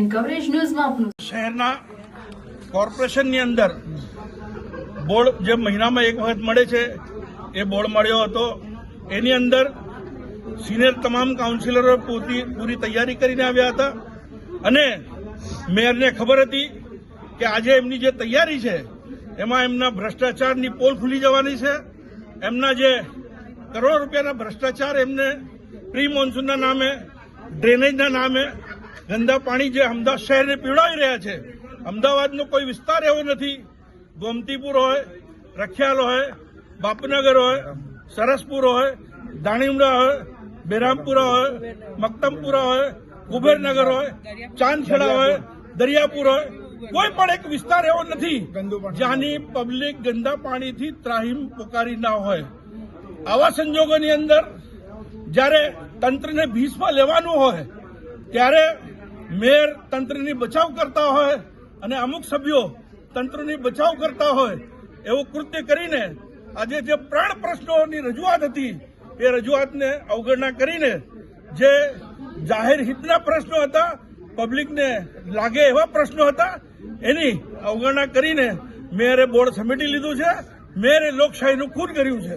Nine coverage ન્યૂઝમાં આપનું શહેરના કોર્પોરેશનની અંદર બોર્ડ જે મહિનામાં એક વખત મળે છે, એ બોર્ડ મળ્યો હતો. એની અંદર સિનિયર તમામ કાઉન્સિલરો પૂરી પૂરી તૈયારી કરીને આવ્યા હતા. અને મેયરને ખબર હતી કે આજે એમની જે તૈયારી છે, એમાં એમના ભ્રષ્ટાચારની પોલ ખુલી જવાની છે. એમના જે કરોડો રૂપિયાના ભ્રષ્ટાચાર એમને પ્રી મોન્સૂનના નામે, ડ્રેનેજના નામે ગંદા પાણી જે અમદાવાદ શહેરને પીવડાવી રહ્યા છે, અમદાવાદનો કોઈ વિસ્તાર એવો નથી. ગોમતીપુર હોય, રખિયાલ હોય, બાપનગર હોય, સરસપુર હોય દાણીમડા હોય, બેરામપુરા હોય મક્તમપુરા હોય, કુબેરનગર હોય, ચાંદખેડા હોય, દરિયાપુર હોય, કોઈ પણ એક વિસ્તાર એવો નથી જ્યાંની પબ્લિક ગંદા પાણીથી ત્રાહીમ પોકારી ના હોય. આવા સંજોગોની અંદર જ્યારે તંત્રને ભીસમાં લેવાનું હોય, ત્યારે મેયર તંત્રની બચાવ કરતા હોય અને અમુક સભ્યો તંત્રની બચાવ કરતા હોય એવું કૃત્ય કરીને આજે જે પ્રાણ પ્રશ્નોની રજૂઆત હતી એ રજૂઆતને અવગણના કરીને જે જાહેર હિતના પ્રશ્નો હતા પબ્લિકને લાગે એવા પ્રશ્નો હતા એની અવગણના કરીને મેયરે બોર્ડ સમેટી લીધું છે મેયરે લોકશાહીનું ખૂન કર્યું છે.